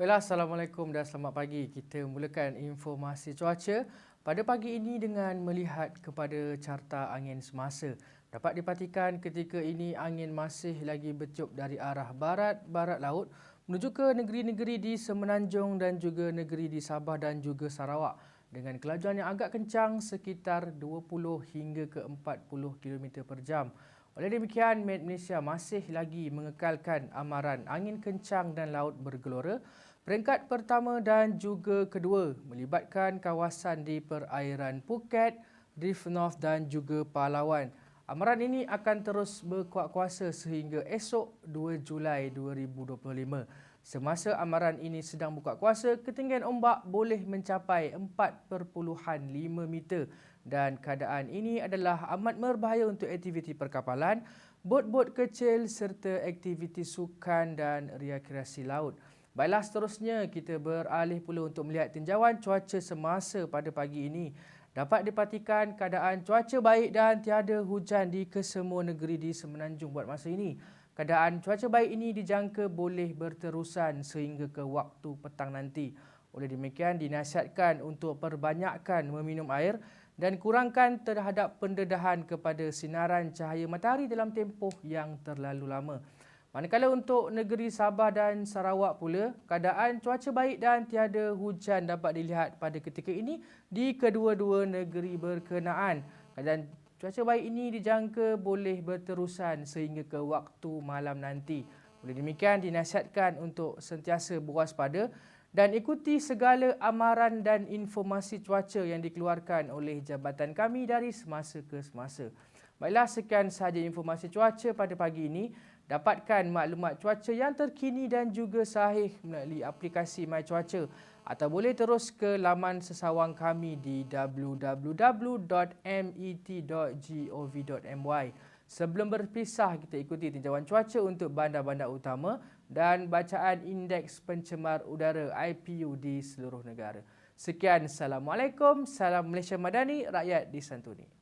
Baiklah, Assalamualaikum dan selamat pagi. Kita mulakan informasi cuaca pada pagi ini dengan melihat kepada carta angin semasa. Dapat diperhatikan ketika ini angin masih lagi bertiup dari arah barat-barat laut menuju ke negeri-negeri di Semenanjung dan juga negeri di Sabah dan juga Sarawak dengan kelajuan yang agak kencang sekitar 20 hingga ke 40 km per jam. Oleh demikian, Malaysia masih lagi mengekalkan amaran angin kencang dan laut bergelora. Peringkat pertama dan juga kedua melibatkan kawasan di perairan Phuket, Reef North dan juga Palawan. Amaran ini akan terus berkuat kuasa sehingga esok 2 Julai 2025. Semasa amaran ini sedang buka kuasa, ketinggian ombak boleh mencapai 4.5 meter dan keadaan ini adalah amat berbahaya untuk aktiviti perkapalan, bot-bot kecil serta aktiviti sukan dan rekreasi laut. Baiklah seterusnya kita beralih pula untuk melihat tinjauan cuaca semasa pada pagi ini. Dapat dipastikan keadaan cuaca baik dan tiada hujan di kesemua negeri di Semenanjung buat masa ini. Keadaan cuaca baik ini dijangka boleh berterusan sehingga ke waktu petang nanti. Oleh demikian, dinasihatkan untuk perbanyakkan meminum air dan kurangkan terhadap pendedahan kepada sinaran cahaya matahari dalam tempoh yang terlalu lama. Manakala untuk negeri Sabah dan Sarawak pula, keadaan cuaca baik dan tiada hujan dapat dilihat pada ketika ini di kedua-dua negeri berkenaan. Keadaan Cuaca baik ini dijangka boleh berterusan sehingga ke waktu malam nanti. Oleh demikian dinasihatkan untuk sentiasa berwaspada dan ikuti segala amaran dan informasi cuaca yang dikeluarkan oleh jabatan kami dari semasa ke semasa. Baiklah sekian sahaja informasi cuaca pada pagi ini. Dapatkan maklumat cuaca yang terkini dan juga sahih melalui aplikasi My Cuaca atau boleh terus ke laman sesawang kami di www.met.gov.my. Sebelum berpisah, kita ikuti tinjauan cuaca untuk bandar-bandar utama dan bacaan indeks pencemar udara IPU di seluruh negara. Sekian, Assalamualaikum, salam Malaysia Madani, rakyat disantuni.